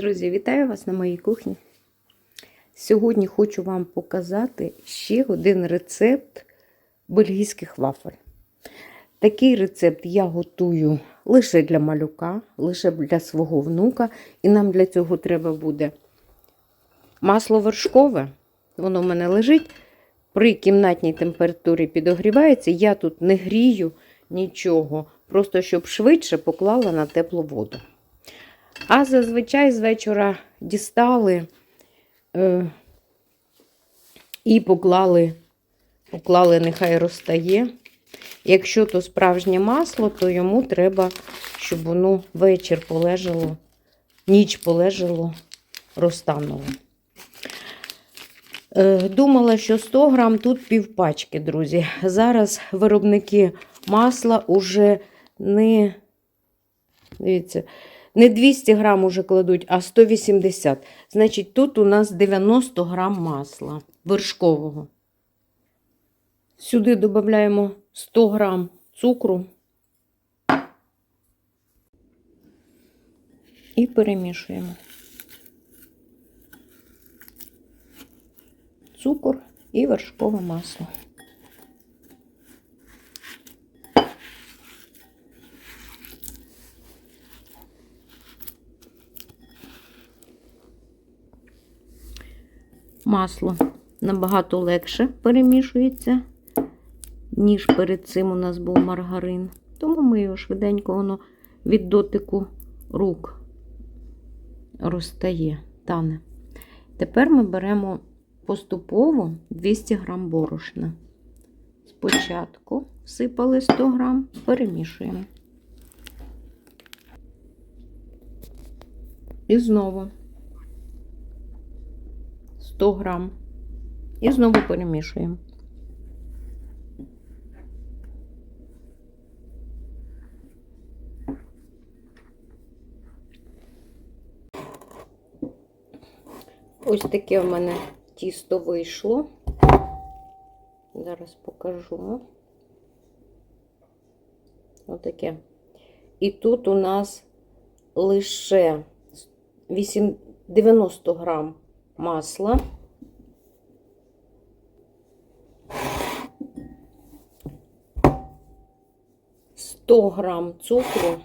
Друзі, вітаю вас на моїй кухні. Сьогодні хочу вам показати ще один рецепт бельгійських вафель. Такий рецепт я готую лише для малюка, лише для свого внука. І нам для цього треба буде масло вершкове. Воно в мене лежить. При кімнатній температурі підогрівається. Я тут не грію нічого, просто щоб швидше поклала на теплу воду. А зазвичай з вечора дістали е, і поклали, поклали, нехай розтає. Якщо то справжнє масло, то йому треба, щоб воно вечір полежало, ніч полежало, розтануло. Е, Думала, що 100 грам тут півпачки, друзі. Зараз виробники масла уже не, дивіться, не 200 грам уже кладуть, а 180. Значить, тут у нас 90 грам масла вершкового. Сюди додаємо 100 грам цукру і перемішуємо. Цукор і вершкове масло. Масло набагато легше перемішується, ніж перед цим у нас був маргарин. Тому ми його швиденько воно від дотику рук розтає, тане. Тепер ми беремо поступово 200 грам борошна. Спочатку всипали 100 грам, перемішуємо. І знову 100 грам. І знову перемішуємо. Ось таке в мене тісто вийшло. Зараз покажу. Отаке. І тут у нас лише 8, 90 грам масла. Сто грам цукру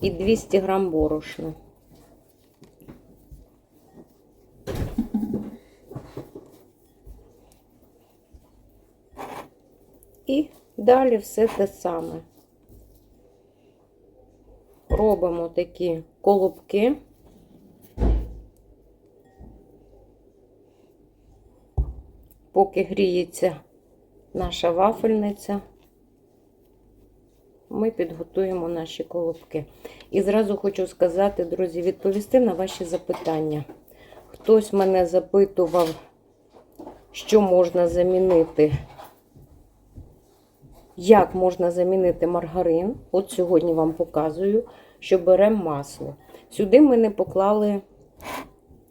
і 200 грам борошна. І далі все те саме. Робимо такі колобки. Поки гріється наша вафельниця, ми підготуємо наші колобки. І зразу хочу сказати, друзі, відповісти на ваші запитання. Хтось мене запитував, що можна замінити, як можна замінити маргарин. От сьогодні вам показую, що беремо масло. Сюди ми не поклали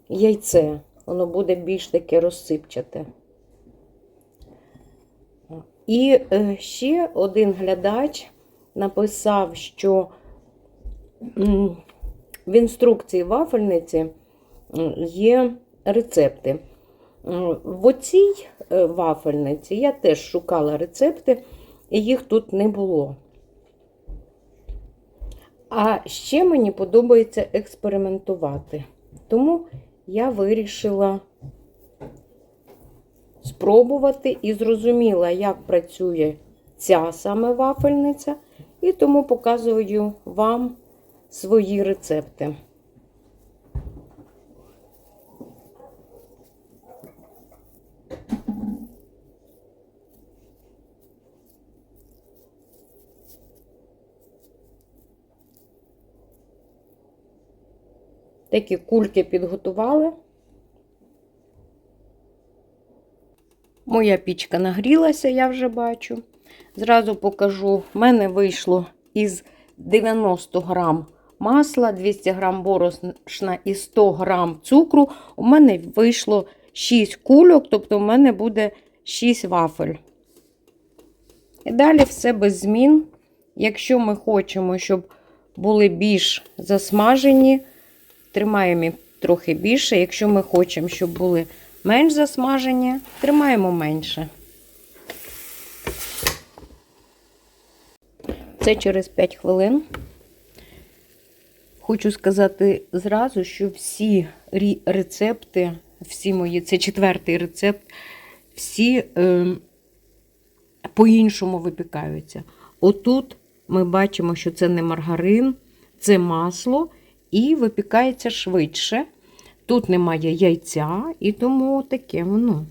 яйце, воно буде більш таке розсипчате. І е, ще один глядач написав, що в інструкції вафельниці є рецепти. В оцій е, вафельниці я теж шукала рецепти, і їх тут не було. А ще мені подобається експериментувати. Тому я вирішила спробувати і зрозуміла, як працює ця саме вафельниця, і тому показую вам свої рецепти. Такі кульки підготували. Моя пічка нагрілася, я вже бачу. Зразу покажу, в мене вийшло із 90 грам масла, 200 грам борошна і 100 грам цукру. У мене вийшло 6 кульок, тобто в мене буде 6 вафель. І далі все без змін. Якщо ми хочемо, щоб були більш засмажені, тримаємо їх трохи більше. Якщо ми хочемо, щоб були менш засмажені, тримаємо менше. Це через 5 хвилин. Хочу сказати зразу, що всі рецепти, всі мої, це четвертий рецепт, всі е, по-іншому випікаються. Отут ми бачимо, що це не маргарин, це масло і випікається швидше. Тут немає яйця, і тому таке воно.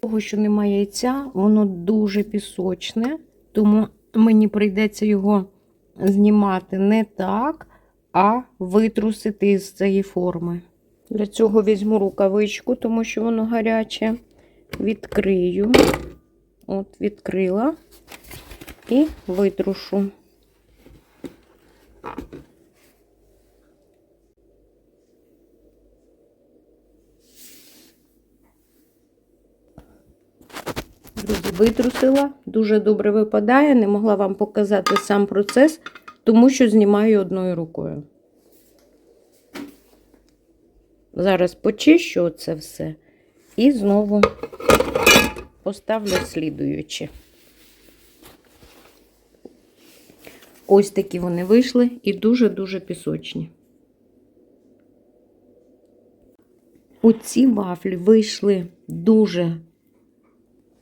Того, що немає яйця, воно дуже пісочне, тому мені прийдеться його знімати не так, а витрусити з цієї форми. Для цього візьму рукавичку, тому що воно гаряче. Відкрию. От, відкрила і витрушу. Друзі, витрусила, дуже добре випадає. Не могла вам показати сам процес, тому що знімаю одною рукою. Зараз почищу це все і знову поставлю слідуючи. Ось такі вони вийшли і дуже-дуже пісочні. Оці вафлі вийшли дуже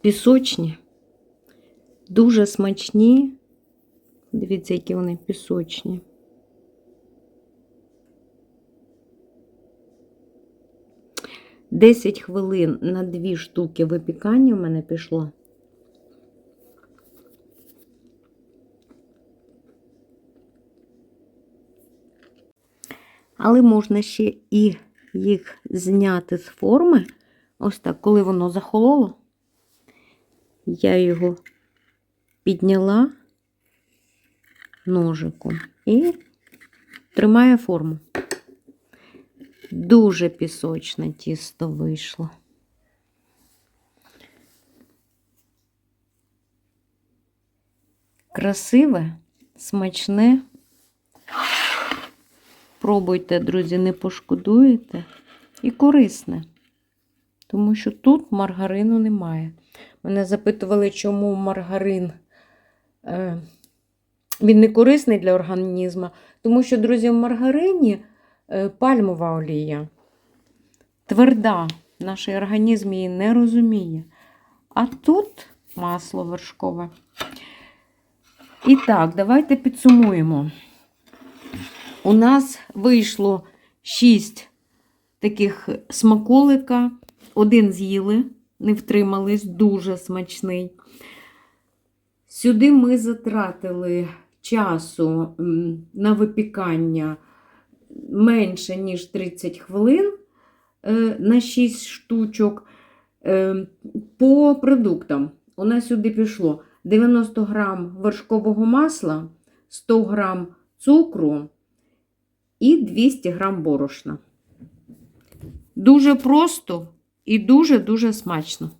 пісочні, дуже смачні. Дивіться, які вони пісочні. Десять хвилин на дві штуки випікання в мене пішло. Але можна ще і їх зняти з форми. Ось так, коли воно захололо. Я його підняла ножиком і тримаю форму. Дуже пісочне тісто вийшло. Красиве, смачне. Пробуйте, друзі, не пошкодуєте. І корисне. Тому що тут маргарину немає. Мене запитували, чому маргарин е, він не корисний для організму. Тому що, друзі, в маргарині е, пальмова олія. Тверда. Наш організм її не розуміє. А тут масло вершкове. І так, давайте підсумуємо. У нас вийшло 6 таких смаколика. Один з'їли, не втримались, дуже смачний. Сюди ми затратили часу на випікання менше, ніж 30 хвилин е, на 6 штучок. Е, По продуктам у нас сюди пішло 90 грам вершкового масла, 100 грам цукру і 200 грам борошна. Дуже просто і дуже-дуже смачно.